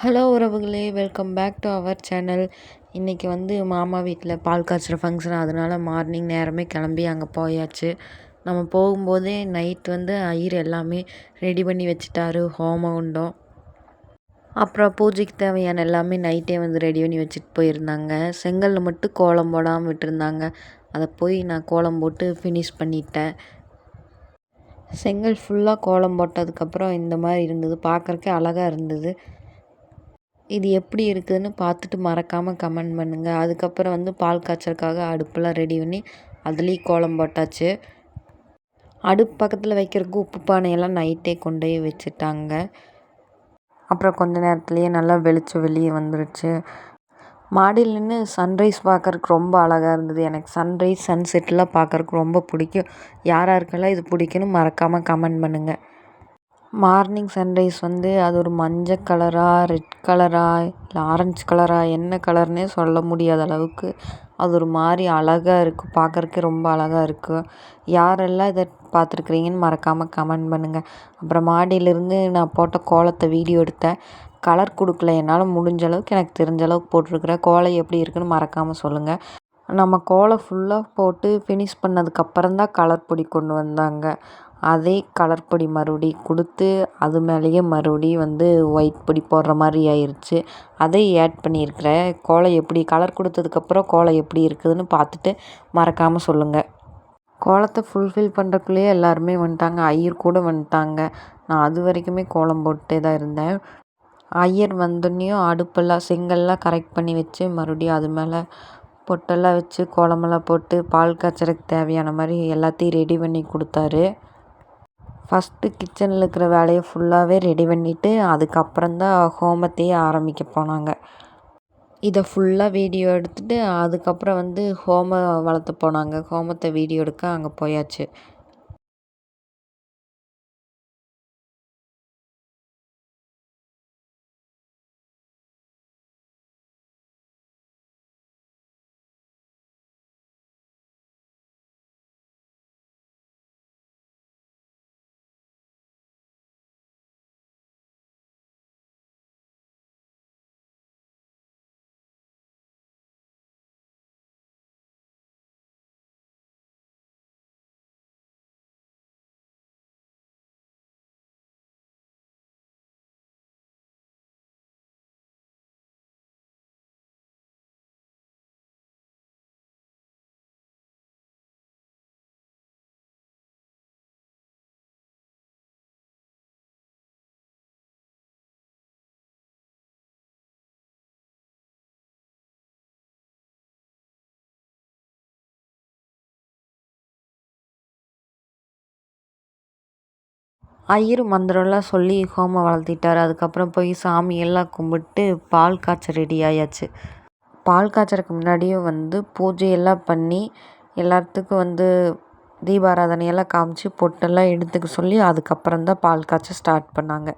Hello உறவுகளே. Welcome back to our channel இன்றைக்கி வந்து மாமா வீட்டில் பால் காய்ச்சுற ஃபங்க்ஷன் அதனால் மார்னிங் நேரமே கிளம்பி அங்கே போயாச்சு. நம்ம போகும்போதே நைட் வந்து ஐயர் எல்லாமே ரெடி பண்ணி வச்சுட்டாரு ஹோமகுண்டம் அப்புறம் பூஜைக்கு தேவையான எல்லாமே நைட்டே வந்து ரெடி பண்ணி வச்சுட்டு போயிருந்தாங்க. செங்கல் மட்டும் கோலம் போடாமல் விட்டுருந்தாங்க. அதை போய் நான் கோலம் போட்டு ஃபினிஷ் பண்ணிட்டேன். செங்கல் ஃபுல்லாக கோலம் போட்டதுக்கப்புறம் இந்த மாதிரி இருந்தது. பார்க்குறக்கே அழகாக இருந்தது. இது எப்படி இருக்குதுன்னு பார்த்துட்டு மறக்காமல் கமெண்ட் பண்ணுங்கள் அதுக்கப்புறம் வந்து பால் காய்ச்சறதுக்காக அடுப்பெல்லாம் ரெடி பண்ணி அதுலேயும் கோலம் போட்டாச்சு. அடுப்பு பக்கத்தில் வைக்கிறதுக்கு உப்பு பானையெல்லாம் நைட்டே கொண்டு போய் வச்சுட்டாங்க. அப்புறம் கொஞ்ச நேரத்துலேயே நல்லா வெளிச்சம் வெளியே வந்துருச்சு. மாடியில் நின்று சன்ரைஸ் பார்க்குறக்கு ரொம்ப அழகாக இருந்தது. எனக்கு சன்ரைஸ் சன்செட்லாம் பார்க்குறக்கு ரொம்ப பிடிக்கும். யாராருக்கெல்லாம் இது பிடிக்குன்னு மறக்காமல் கமெண்ட் பண்ணுங்கள் மார்னிங் சன்ரைஸ் வந்து அது ஒரு மஞ்சள் கலராக ரெட் கலராக இல்லை ஆரஞ்சு கலராக என்ன கலர்னே சொல்ல முடியாத அளவுக்கு அது ஒரு மாதிரி அழகாக இருக்குது பார்க்குறக்கே ரொம்ப அழகாக இருக்குது யாரெல்லாம் இதை பார்த்துருக்குறீங்கன்னு மறக்காமல் கமெண்ட் பண்ணுங்கள் அப்புறம் மாடியிலேருந்து நான் போட்ட கோலத்தை வீடியோ எடுத்தேன். கலர் கொடுக்கல. என்னால் முடிஞ்ச அளவுக்கு எனக்கு தெரிஞ்ச அளவுக்கு போட்டிருக்குறேன் கோலம் எப்படி இருக்குன்னு மறக்காமல் சொல்லுங்கள் நம்ம கோலம் ஃபுல்லாக போட்டு ஃபினிஷ் பண்ணதுக்கப்புறம் தான் கலர் பொடி கொண்டு வந்தாங்க. அதே கலர் பொடி மறுபடி கொடுத்து அது மேலேயே மறுபடியும் வந்து ஒயிட் பொடி போடுற மாதிரி ஆயிடுச்சு அதை ஆட் பண்ணியிருக்கிறேன் கோலம் எப்படி கலர் கொடுத்ததுக்கப்புறம் கோலம் எப்படி இருக்குதுன்னு பார்த்துட்டு மறக்காமல் சொல்லுங்கள் கோலத்தை ஃபுல்ஃபில் பண்ணுறக்குள்ளேயே எல்லாருமே வந்துட்டாங்க. ஐயர் கூட வந்துட்டாங்க. நான் அது வரைக்குமே கோலம் போட்டே தான் இருந்தேன். ஐயர் வந்தோடனையும் அடுப்பெல்லாம் செங்கல்லாம் கரெக்ட் பண்ணி வச்சு மறுபடியும் அது மேலே பொட்டெல்லாம் வச்சு கோலமெல்லாம் போட்டு பால் காய்ச்சறதுக்கு தேவையான மாதிரி எல்லாத்தையும் ரெடி பண்ணி கொடுத்தாரு. ஃபஸ்ட்டு கிச்சனில் இருக்கிற வேலையை ஃபுல்லாகவே ரெடி பண்ணிவிட்டு அதுக்கப்புறந்தான் ஹோமத்தையே ஆரம்பிக்க போனாங்க. இதை ஃபுல்லாக வீடியோ எடுத்துகிட்டு அதுக்கப்புறம் வந்து ஹோம வளர்த்து போனாங்க. ஹோமத்தை வீடியோ எடுக்க அங்கே போயாச்சு. ஐயர் மந்திரம்லாம் சொல்லி ஹோமம் வளர்த்திட்டார். அதுக்கப்புறம் போய் சாமியெல்லாம் கும்பிட்டு பால் காய்ச்ச ரெடி ஆயாச்சு. பால் காய்ச்சறதுக்கு முன்னாடியே வந்து பூஜையெல்லாம் பண்ணி எல்லாத்துக்கும் வந்து தீபாராதனையெல்லாம் காமிச்சு பொட்டெல்லாம் எடுத்துக்க சொல்லி அதுக்கப்புறம் தான் பால் காய்ச்ச ஸ்டார்ட் பண்ணாங்க.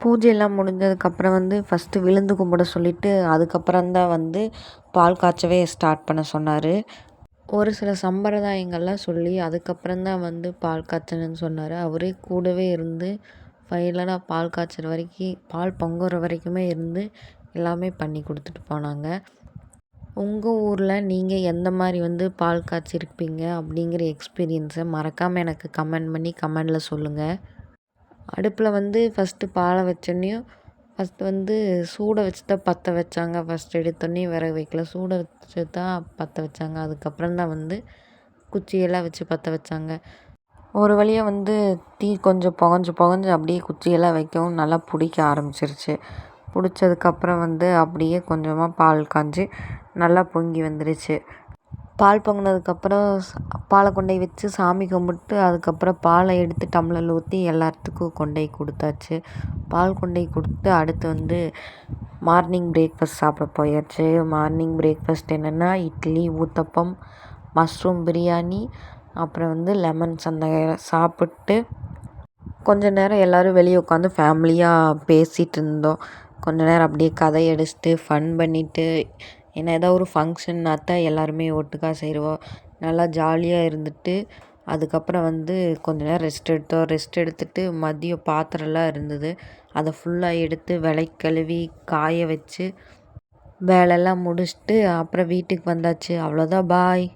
பூஜையெல்லாம் முடிஞ்சதுக்கப்புறம் வந்து ஃபஸ்ட்டு விழுந்து கும்பிட சொல்லிவிட்டு அதுக்கப்புறம் தான் வந்து பால் காய்ச்சவே ஸ்டார்ட் பண்ண சொன்னார். ஒரு சில சம்பிரதாயங்கள்லாம் சொல்லி அதுக்கப்புறந்தான் வந்து பால் காய்ச்சணுன்னு சொன்னார். அவரே கூடவே இருந்து ஃபைனலாக பால் காய்ச்சுற வரைக்கும் பால் பொங்குற வரைக்குமே இருந்து எல்லாமே பண்ணி கொடுத்துட்டு போனாங்க. உங்கள் ஊரில் நீங்கள் எந்த மாதிரி வந்து பால் காய்ச்சிருப்பீங்க அப்படிங்கிற எக்ஸ்பீரியன்ஸை மறக்காமல் எனக்கு கமெண்ட் பண்ணி கமெண்டில் சொல்லுங்கள் அடுப்பில் வந்து ஃபஸ்ட்டு பாலை வச்சோன்னையும் ஃபஸ்ட்டு வந்து சூட வச்சு தான் பற்ற வச்சாங்க. ஃபஸ்ட் எடுத்தோடனே விறகு வைக்கல. சூட வச்சு தான் பற்ற வச்சாங்க. அதுக்கப்புறம் தான் வந்து குச்சியெல்லாம் வச்சு பற்ற வச்சாங்க. ஒரு வழியாக வந்து தீ கொஞ்சம் புகஞ்சு புகஞ்சு அப்படியே குச்சியெல்லாம் வைக்கவும் நல்லா பிடிக்க ஆரம்பிச்சிருச்சு. பிடிச்சதுக்கப்புறம் வந்து அப்படியே கொஞ்சமாக பால் காய்ஞ்சி நல்லா பொங்கி வந்துருச்சு. பால் பொங்கினதுக்கப்புறம் பாலை கொண்டு போய் வச்சு சாமி கும்பிட்டு அதுக்கப்புறம் பாலை எடுத்து டம்ளரில் ஊற்றி எல்லாத்துக்கும் கொண்டு போய் கொடுத்தாச்சு. பால் கொண்டு போய் கொடுத்து அடுத்து வந்து மார்னிங் பிரேக்ஃபாஸ்ட் சாப்பிட போயாச்சு. மார்னிங் பிரேக்ஃபாஸ்ட் என்னென்னா இட்லி ஊத்தப்பம் மஷ்ரூம் பிரியாணி அப்புறம் வந்து லெமன் சந்தை சாப்பிட்டு கொஞ்ச நேரம் எல்லோரும் வெளியே உட்காந்து ஃபேமிலியாக பேசிகிட்டு இருந்தோம். கொஞ்ச நேரம் அப்படியே கதை அடிச்சுட்டு ஃபன் பண்ணிவிட்டு ஏன்னா ஏதோ ஒரு ஃபங்க்ஷன்னா தான் எல்லாருமே ஒட்டுக்கா சேருவோம் நல்லா ஜாலியாக இருந்துட்டு அதுக்கப்புறம் வந்து கொஞ்ச நேரம் ரெஸ்ட் எடுத்தோம் ரெஸ்ட் எடுத்துட்டு மதியம் பாத்திரம்லாம் இருந்தது. அதை ஃபுல்லாக எடுத்து விளக்கி கழுவி காய வச்சு வேலையெல்லாம் முடிச்சுட்டு அப்புறம் வீட்டுக்கு வந்தாச்சு. அவ்வளோதான் பாய்